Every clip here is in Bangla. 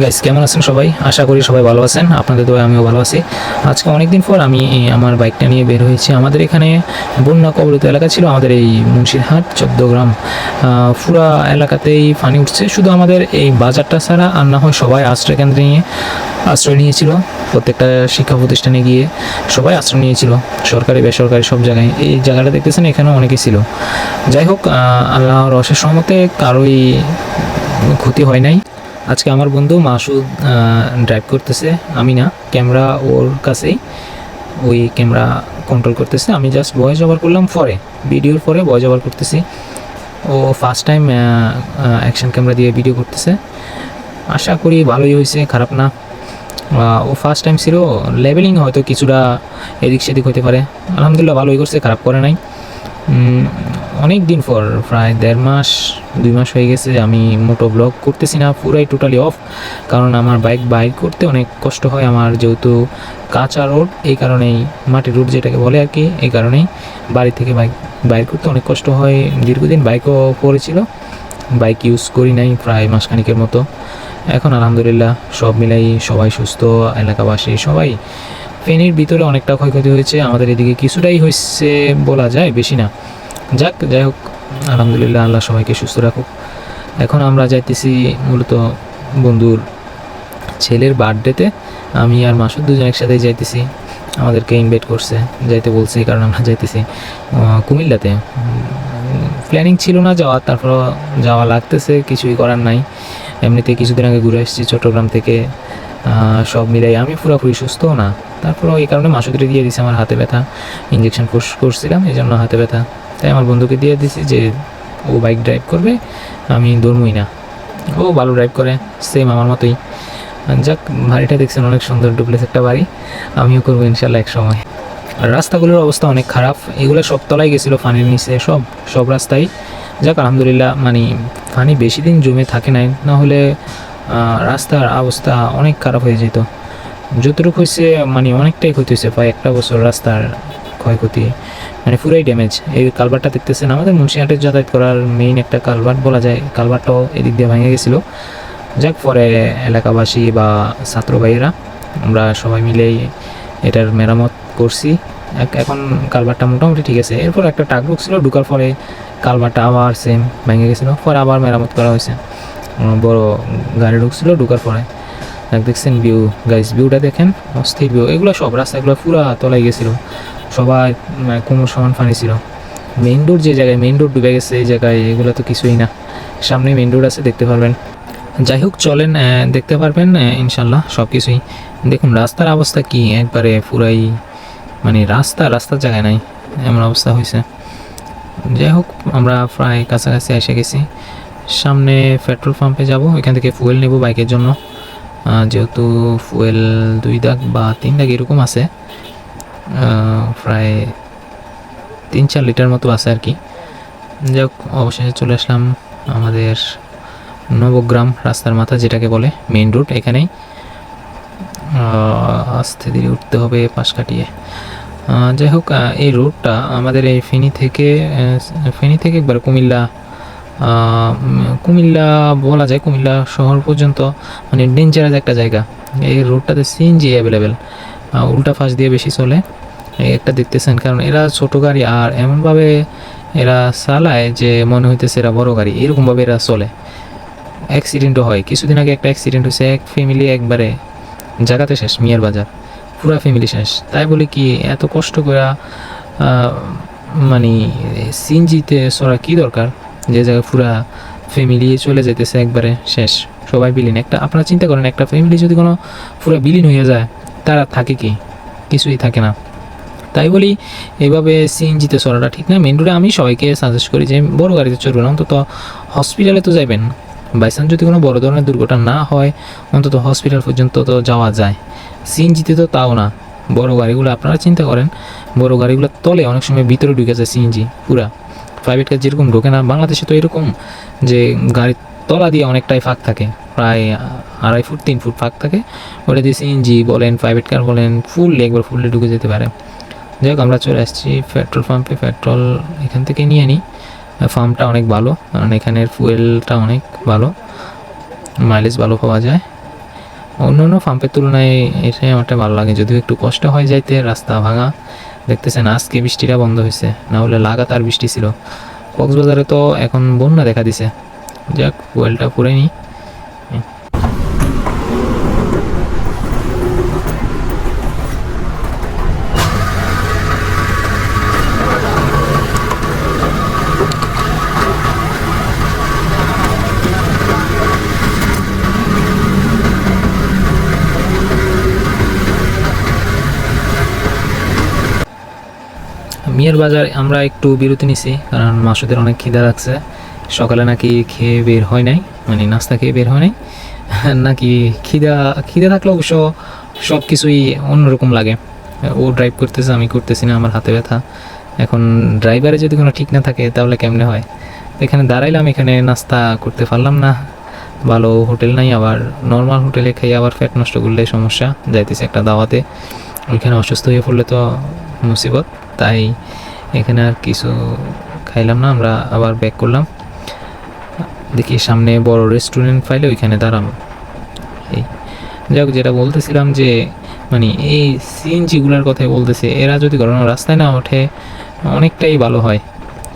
গাইস কেমন আছেন সবাই? আশা করি সবাই ভালো আছেন। আপনাদের দোয়া আমিও ভালো আছি। আজকে অনেক দিন পর আমি আমার বাইকটা নিয়ে বের হয়েছি। আমাদের এখানে বন্যা কবলিত এলাকা ছিল। আমাদের এই মুন্সিরহাট চোদ্দ গ্রাম আহ, পুরা এলাকাতেই পানি উঠছে। শুধু আমাদের এই বাজারটা ছাড়া আর না হয় সবাই আশ্রয় কেন্দ্রে নিয়ে আশ্রয় নিয়েছিল। প্রত্যেকটা শিক্ষা প্রতিষ্ঠানে গিয়ে সবাই আশ্রয় নিয়েছিল। সরকারি বেসরকারি সব জায়গায়। এই জায়গাটা দেখতেছেন এখানে অনেকেই ছিল। যাই হোক আল্লাহর অশেষ সহমতে কারোই ক্ষতি হয় নাই। আজকে আমার বন্ধু মাসুদ ড্রাইভ করতেছে আমি না ক্যামেরা ওর কাছেই, ওই ক্যামেরা কন্ট্রোল করতেছে। আমি জাস্ট ভয়েস ওভার করলাম পরে ভিডিওর পরে ভয়েস ওভার করতেছি। ও ফার্স্ট টাইম অ্যাকশন ক্যামেরা দিয়ে ভিডিও করতেছে। আশা করি ভালোই হয়েছে, খারাপ না। ও ফার্স্ট টাইম ছিল লেভেলিং হয়তো কিছুটা এদিক সেদিক হতে পারে। আলহামদুলিল্লাহ ভালোই করছে, খারাপ করে নাই। অনেক দিন পর, প্রায় দেড় মাস, দুই মাস হয়ে গেছে আমি মোটো ব্লগ করতেছি না, পুরাই টোটালি অফ কারণ আমার বাইক বাইক করতে অনেক কষ্ট হয় আমার যেহেতু কাঁচা রোড এই কারণেই মাটির রোড যেটাকে বলে আর কি, এই কারণেই বাড়ি থেকে বাইক বাইক করতে অনেক কষ্ট হয়। দীর্ঘদিন বাইকও পড়েছিল বাইক ইউজ করি নাই প্রায় মাসখানিকের মতো। এখন আলহামদুলিল্লাহ সব মিলাই সবাই সুস্থ, এলাকাবাসী সবাই ফেনীর ভিতরে অনেকটা ক্ষয়ক্ষতি হয়েছে, আমাদের এদিকে কিছুটাই হয়েছে বলা যায়, বেশি না। যাক, যাই হোক, আলহামদুলিল্লাহ, আল্লাহ সবাইকে সুস্থ রাখুক। এখন আমরা যাইতেছি মূলত বন্ধুর ছেলের বার্থডেতে। আমি আর মাসুদ দুজন একসাথেই যাইতেছি। আমাদেরকে ইনভাইট করছে, যাইতে বলছে কারণে আমরা যাইতেছি। কুমিল্লাতে। প্ল্যানিং ছিল না যাওয়ার তারপর যাওয়া লাগতেছে, কিছুই করার নাই। এমনিতে কিছুদিন আগে ঘুরে এসেছি চট্টগ্রাম থেকে। সব মিলাই আমি পুরোপুরি সুস্থ না। তারপর এই কারণে মাসুদরে দিয়ে দিছি আমার হাতে ব্যথা। ইঞ্জেকশন কোর্স করছিলাম এই জন্য হাতে ব্যথা। তাই আমার বন্ধুকে দিয়ে দিছি যে ও বাইক ড্রাইভ করবে, আমি দৌড়মই না। ও ভালো ড্রাইভ করে সেম আমার মতোই। যাক, বাড়িটা দেখছেন অনেক সুন্দর ডুপ্লেস একটা বাড়ি। আমিও করব ইনশাল্লাহ এক সময় আর রাস্তাগুলোর অবস্থা অনেক খারাপ। এগুলো সব তলায় গেছিল ফানির নিচে, সব সব রাস্তাই যাক, আলহামদুলিল্লাহ মানে ফানি বেশি দিন জমে থাকে নাই। না হলে রাস্তার অবস্থা অনেক খারাপ হয়ে যেত। যতটুকু হয়েছে মানে অনেকটাই ক্ষতি হয়েছে প্রায় একটা বছর রাস্তার ক্ষয়ক্ষতি মানে পুরাই ড্যামেজ এই কালভারটা দেখতেছেন, আমাদের মুন্সিহাটের যাতায়াত করার মেইন একটা কালভার্ট বলা যায় কালভারটাও এদিক দিয়ে ভেঙে গেছিল। যাক, পরে এলাকাবাসী বা ছাত্র ভাইয়েরা, আমরা সবাই মিলেই এটার মেরামত করছি। এখন কালভারটা মোটামুটি ঠিক আছে। এরপর একটা টাক ছিল ঢুকার পরে কালভারটা আবার সেম ভেঙে গেছিল। পরে আবার মেরামত করা হয়েছে। বড় গাড়ি ঢুকছিল, ঢুকার পরে দেখ- দেখছেন ভিউ গাইস ভিউটা দেখেন, অস্থির ভিউ এগুলো সব রাস্তাগুলো পুরা তলায় গেছিল, সবাই কোমর সমান পানি ছিল। মেইন রোড যে জায়গায় মেইন রোড ডুবে গেছে, এই জায়গায় এগুলো তো কিছুই না। সামনে মেইন রোড আছে, দেখতে পারবেন। যাই হোক, চলেন দেখতে পারবেন ইনশাল্লাহ সব কিছুই। দেখুন, রাস্তার অবস্থা কি, একবারে পুরাই মানে রাস্তা, রাস্তার জায়গায় নাই, এমন অবস্থা হয়েছে। যাই হোক, আমরা প্রায় কাছাকাছি এসে গেছি। সামনে পেট্রোল পাম্পে যাব। এখান থেকে ফুয়েল নেব বাইকের জন্য। যেহেতু ফুয়েল দুই দাগ বা তিন দাগ এরকম আছে প্রায় তিন চার লিটার মতো আছে আর কি। যাই হোক অবশেষে চলে আসলাম আমাদের নবগ্রাম রাস্তার মাথা, যেটাকে বলে মেইন রোড এখানেই। আস্তে ধীরে উঠতে হবে পাশ কাটিয়ে। যাই হোক এই রোডটা আমাদের এই ফেনী থেকে ফেনী থেকে একবার কুমিল্লা কুমিল্লা বলা যায়, কুমিল্লা শহর পর্যন্ত মানে ডেঞ্জারাস একটা জায়গা। এই রোডটাতে সিএনজি অ্যাভেলেবেল উল্টা ফাঁস দিয়ে বেশি চলে। একটা দেখতেছেন, কারণ এরা ছোট গাড়ি, আর এমনভাবে এরা চালায় যে মনে হইতেছে এরা বড় গাড়ি। এরকমভাবে এরা চলে। অ্যাক্সিডেন্টও হয়। কিছুদিন আগে একটা অ্যাক্সিডেন্ট হয়েছে এক ফ্যামিলি একবারে জায়গাতে শেষ, মিয়ার বাজার। পুরা ফ্যামিলি শেষ। তাই বলে কি, এত কষ্ট করে মানে সিনজিতে সরা কি দরকার? যে জায়গায় পুরা ফ্যামিলি চলে যেতেছে একবারে শেষ। সবাই বিলীন। একটা, আপনারা চিন্তা করেন, একটা ফ্যামিলি যদি কোনো পুরো বিলীন হয়ে যায়, তারা থাকে কি? কিছুই থাকে না। তাই বলি এইভাবে সিএনজিতে চলাটা ঠিক না। মেন রোডে আমি সবাইকে সাজেস্ট করি যে, বড় গাড়িতে চলবেন অন্তত হসপিটালে তো যাবেন বাইচান্স যদি কোনো বড় ধরনের দুর্ঘটনা না হয়, অন্তত হসপিটাল পর্যন্ত তো যাওয়া যায়। সিএনজিতে তো তাও না। বড় গাড়িগুলো, আপনারা চিন্তা করেন, বড় গাড়িগুলো তলে অনেক সময় ভিতরে ঢুকে যায় সিএনজি পুরা। প্রাইভেট কার যেরকম ঢোকে না, বাংলাদেশে তো এরকম যে গাড়ির তলা দিয়ে অনেকটাই ফাঁক থাকে, প্রায় আড়াই ফুট, তিন ফুট ফাঁক থাকে। ওটা দিয়ে সিএনজি বলেন প্রাইভেট কার বলেন ফুললি একবার ফুললি ঢুকে যেতে পারে। যাই হোক, আমরা চলে আসছি পেট্রোল পাম্পে পেট্রোল এখান থেকে নিয়ে নিই ফার্মটা অনেক ভালো, কারণ এখানের ফুয়েলটা অনেক ভালো মাইলেজ ভালো পাওয়া যায়। অন্য অন্য পাম্পের তুলনায় এটাই আমারটা ভালো লাগে, যদিও একটু কষ্ট হয় যাইতে, রাস্তা ভাঙা। দেখতেছেন, আজকে বৃষ্টিটা বন্ধ হয়েছে। না হলে লাগাতার বৃষ্টি ছিল। কক্সবাজারে তো এখন বন্যা দেখা দিছে। যাক ওয়েলটা পুরে মিয়ার বাজার আমরা একটু বিরতি নিছি, কারণ মাসুদের অনেক খিদা লাগছে। সকালে নাকি খেয়ে বের হয় নাই মানে নাস্তা খেয়ে বের হয় নাই। নাকি খিদা খিদা থাকলে অবশ্য সব কিছুই অন্যরকম লাগে। ও ড্রাইভ করতেছে, আমি করতেছি না, আমার হাতে ব্যথা। এখন ড্রাইভারে যদি কোনো ঠিক না থাকে, তাহলে কেমনে হয়? এখানে দাঁড়াইলাম, এখানে নাস্তা করতে পারলাম না। ভালো হোটেল নাই, আবার নর্মাল হোটেলে খেয়ে আবার ফ্যাট নষ্ট করলে সমস্যা, যাইতেছে একটা দাওয়াতে। ওইখানে অসুস্থ হয়ে পড়লে তো মুসিবত। তাই এখানে আর কিছু খাইলাম না, আমরা আবার ব্যাক করলাম। দেখি সামনে বড় রেস্টুরেন্ট পাইলে ওইখানে দাঁড়াবো এই যাক যেটা বলতেছিলাম যে মানে এই সিএনজিগুলোর কথাই বলতেছে, এরা যদি কোনো রাস্তায় না ওঠে, অনেকটাই ভালো হয়।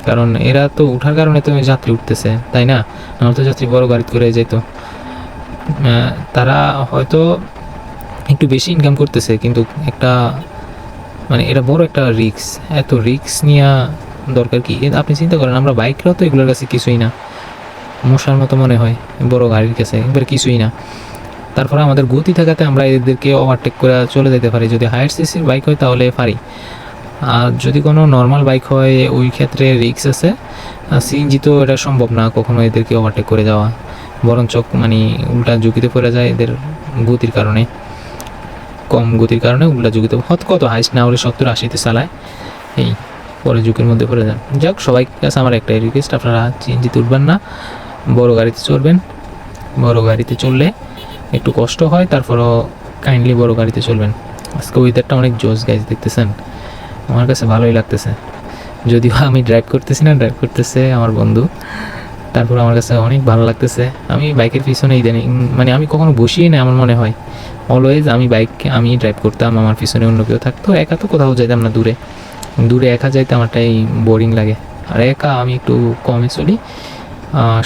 কারণ এরা তো ওঠার কারণে তো যাত্রী উঠতেছে, তাই না? নাহলে তো যাত্রী বড় গাড়ি করে যেত। তারা হয়তো একটু বেশি ইনকাম করতেছে, কিন্তু একটা মানে এটা বড় একটা রিক্স এত রিক্স নেওয়া দরকার কি? আপনি চিন্তা করেন, আমরা বাইকরাও তো এগুলোর কাছে কিছুই না। মশার মতো মনে হয়, বড় গাড়ির কাছে, এবার কিছুই না। তারপরে আমাদের গতি থাকাতে আমরা এদেরকে ওভারটেক করে চলে যেতে পারি। যদি হায়ার সিসির বাইক হয়, তাহলে পারি। আর যদি কোনো নর্মাল বাইক হয়, ওই ক্ষেত্রে রিক্স আছে। সিএনজি তো এটা সম্ভব না কখনো এদেরকে ওভারটেক করে যাওয়া। বরঞ্চ মানে উল্টা ঝুঁকিতে পড়ে যায় এদের গতির কারণে। কম গতির কারণে উল্টা ঝুঁকিতে হত কত হাইস্ট না হলে সত্তর আশিতে চালায়। এই পরে ঝুঁকির মধ্যে পড়ে যান। যাক, সবাই কাছে আমার একটাই রিকোয়েস্ট আপনারা সিএনজিতে উঠবেন না। বড় গাড়িতে চলবেন বড় গাড়িতে চললে একটু কষ্ট হয়, তারপরও কাইন্ডলি বড় গাড়িতে চলবেন আজকে ওয়েদারটা অনেক জোস গাইজ দেখতেছেন? আমার কাছে ভালোই লাগতেছে। যদিও আমি ড্রাইভ করতেছি না ড্রাইভ করতেছে আমার বন্ধু। তারপর আমার কাছে অনেক ভালো লাগতেছে। আমি বাইকের পিছনে ইদানিং মানে আমি কখনো বসিই না আমার মনে হয়। অলওয়েজ আমি বাইক, আমি ড্রাইভ করতাম, আমার পিছনে অন্য কেউ থাকতো, একা তো কোথাও যাইতাম না, দূরে। দূরে একা যাইতে আমারটাই বোরিং লাগে। আর একা আমি একটু কমে চলি।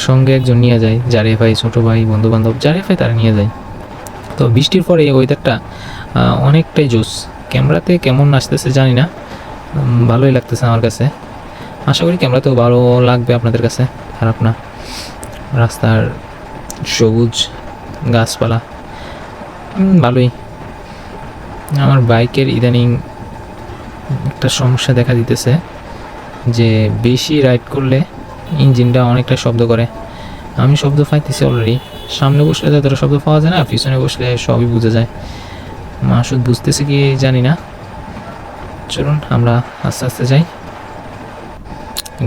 সঙ্গে একজন নিয়ে যায় যারে ভাই, ছোটো ভাই বন্ধু বান্ধব যারে ভাই তারা নিয়ে যায়। তো বৃষ্টির পরে এই ওয়েদারটা অনেকটাই জোস ক্যামেরাতে কেমন আসতেছে জানি না। ভালোই লাগতেছে আমার কাছে। আশা করি ক্যামেরাতেও ভালো লাগবে আপনাদের কাছে। খারাপ না। রাস্তার সবুজ গাছপালা। ভালোই। আমার বাইকের ইদানিং একটা সমস্যা দেখা দিতেছে যে বেশি রাইড করলে ইঞ্জিনটা অনেকটা শব্দ করে। আমি শব্দ পাইতেছি অলরেডি সামনে বসলে যতটা শব্দ পাওয়া যায় না, পিছনে বসলে সবই বোঝা যায়। মা মাসুদ বুঝতেছে কি জানি না। চলুন, আমরা আস্তে আস্তে যাই।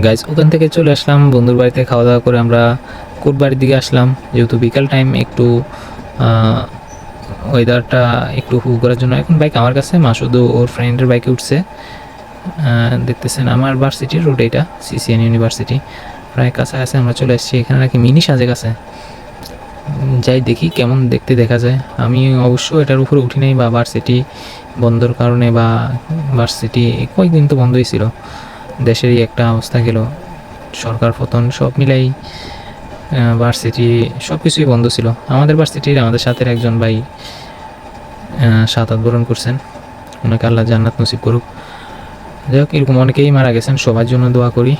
গাইজ ওখান থেকে চলে আসলাম বন্ধুর বাড়িতে খাওয়া দাওয়া করে আমরা কোট বাড়ির দিকে আসলাম। যেহেতু বিকাল টাইম একটু ওয়েদারটা একটু হু করার জন্য। এখন বাইক আমার কাছে মাসুদ ওর ফ্রেন্ডের বাইকে উঠছে। দেখতেছেন আমার ভার্সিটির রোড এটা সিসিএন ইউনিভার্সিটি প্রায় কাছাকাছি আমরা চলে এসেছি এখানে নাকি মিনি সাজেক আছে। উম, যাই দেখি কেমন দেখতে দেখা যায়। আমি অবশ্য এটার উপরে উঠি নাই বা ভার্সিটি বন্ধর কারণে বা ভার্সিটি কয়েকদিন তো বন্ধই ছিল। দেশেরই একটা অবস্থা গেল। সরকার, পতন সব মিলাই ভার্সিটি সব কিছুই বন্ধ ছিল। আমাদের ভার্সিটির আমাদের সাথে একজন ভাই শাহাদাত বরণ করছেন। ওনাকে আল্লাহ জান্নাত নসিব করুক। যাই হোক, এরকম অনেকেই মারা গেছেন। সবার জন্য দোয়া করি।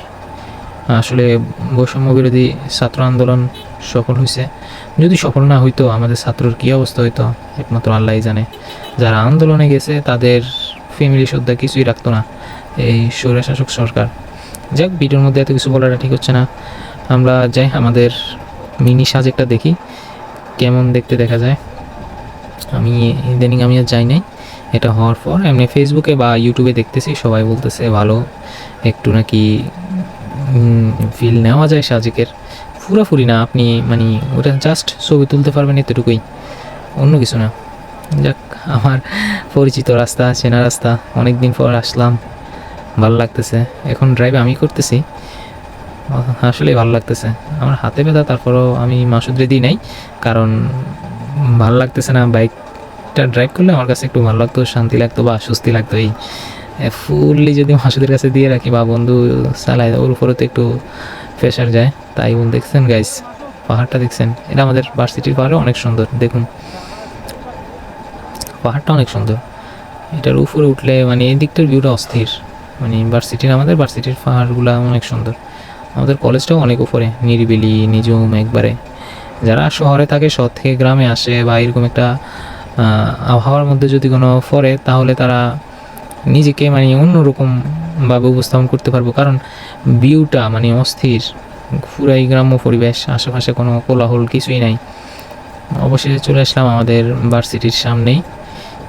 আসলে বৈষম্য বিরোধী ছাত্র আন্দোলন সফল হয়েছে যদি সফল না হইতো, আমাদের ছাত্রর কী অবস্থা হইতো, একমাত্র আল্লাহই জানে। যারা আন্দোলনে গেছে, তাদের ফ্যামিলি শ্রদ্ধা কিছুই রাখতো না। এই স্বৈরশাসক সরকার। যাক, ভিডিওর মধ্যে এত কিছু বলাটা ঠিক হচ্ছে না। আমরা যাই, আমাদের মিনি সাজেকটা দেখি, কেমন দেখতে দেখা যায়। আমি ইদানিং আমি আর যাই নাই, এটা হওয়ার পর এমনি ফেসবুকে বা ইউটিউবে দেখতেছি, সবাই বলতেছে ভালো, একটু নাকি ফিল নেওয়া যায় সাজেকের। পুরাপুরি না, আপনি মানে ওটা জাস্ট ছবি তুলতে পারবেন এতটুকুই, অন্য কিছু না। যাক, আমার পরিচিত রাস্তা, চেনা রাস্তা অনেক দিন পর আসলাম। ভালো লাগতেছে। এখন ড্রাইভ আমি করতেছি। আসলে ভালো লাগতেছে। আমার হাতে ব্যথা, তারপরও আমি মাসুদরে দিই নাই। কারণ ভালো লাগতেছে না, বাইকটা ড্রাইভ করলে আমার কাছে একটু ভালো লাগতো, শান্তি লাগতো বা স্বস্তি লাগতো এই ফুললি যদি মাসুদের কাছে দিয়ে রাখি বা বন্ধু চালায়, ওর উপরে তো একটু প্রেশার যায়। তাই বল দেখছেন গাইস পাহাড়টা দেখছেন। এটা আমাদের ভার্সিটির পাহাড়ও অনেক সুন্দর। দেখুন। পাহাড়টা অনেক সুন্দর। এটার উপরে উঠলে মানে এই দিকটার ভিউটা অস্থির। মানে ভার্সিটির আমাদের ভার্সিটির পাহাড়গুলো অনেক সুন্দর। আমাদের কলেজটাও অনেক উপরে, নিরিবিলি নিজুম একবারে। যারা শহরে থাকে শহর থেকে গ্রামে আসে বা এরকম একটা আবহাওয়ার মধ্যে যদি কোনো পড়ে, তাহলে তারা নিজেকে মানে অন্যরকমভাবে উপস্থাপন করতে পারব। কারণ ভিউটা মানে অস্থির, পুরাই গ্রাম্য পরিবেশ, আশেপাশে কোনো কোলাহল কিছুই নাই। অবশেষে চলে আসলাম আমাদের ভার্সিটির সামনেই।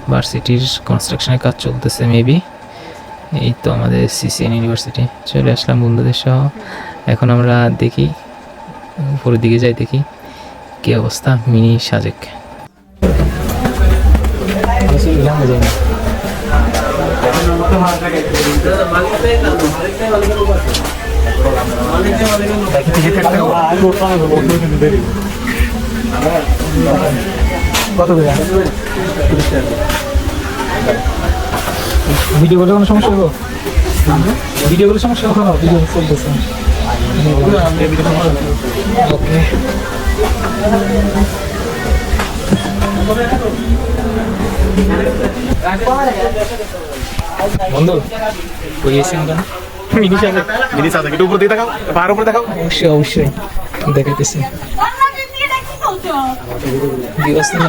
ভার্সিটির কনস্ট্রাকশনের কাজ চলতেছে মেবি এই তো আমাদের সিসিএন ইউনিভার্সিটি চলে আসলাম বন্ধুদের সহ। এখন আমরা দেখি, উপরের দিকে যাই দেখি কি অবস্থা মিনি সাজেক। ভিডিও করলে কোনো সমস্যা হব ভিডিও করলে সমস্যা হবে ভিডিও চলতেছে ওকে বন্ধু কই এসে মিনি আছে একটু উপর দিয়ে দেখাও পাহাড় উপরে দেখাও। অবশ্যই অবশ্যই। দেখাইতেছি। দিবস না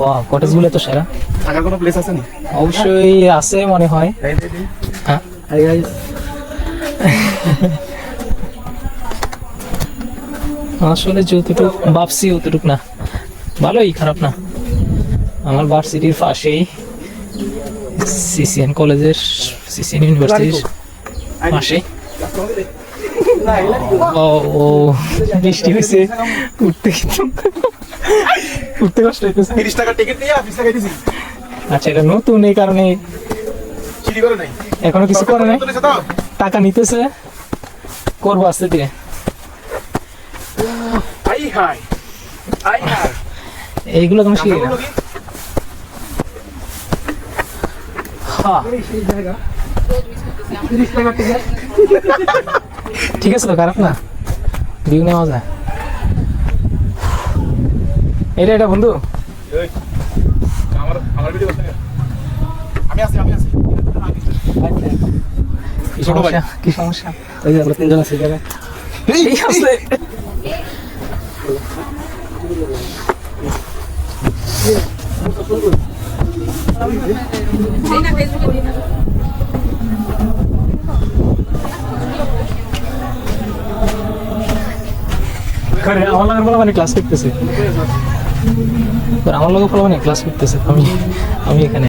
ওয়া কটেজগুলো তো সেরা। থাকার কোনো প্লেস আছে না? অবশ্যই আছে মনে হয়। হ্যাঁ। আসলে যতটুক ভাবছি অতটুক না। ভালোই খারাপ না। আমার ভার্সিটির পাশেই সিসিএন কলেজের সিসিএন ইউনিভার্সিটির পাশে ও ও বৃষ্টি হয়েছে উঠতে কিন্তু উঠতে কষ্ট হইতেছে। তিরিশ টাকার টিকিট নিয়ে টাকা দিয়েছি আচ্ছা এটা নতুন এই কারণে সিঁড়ি করে নাই। এখনও কিছু করে নাই। টাকা নিতেছে। করব আস্তে ধীরে। আই হাই আই হাই এইগুলো কোনো না? হ্যাঁ। ঠিক আছে তো খারাপ না। ভিউ নেওয়া যায়। এটা এটা বন্ধু। আমি আছি আমি আছি। কি সমস্যা? কি সমস্যা? ওই যে আমরা তিনজন আছি জায়গায় এই আছে করে আমার লগের বলা মানে ক্লাস করতেছে। করে আমার লোকে ফলো ক্লাস করতেছে আমি আমি এখানে।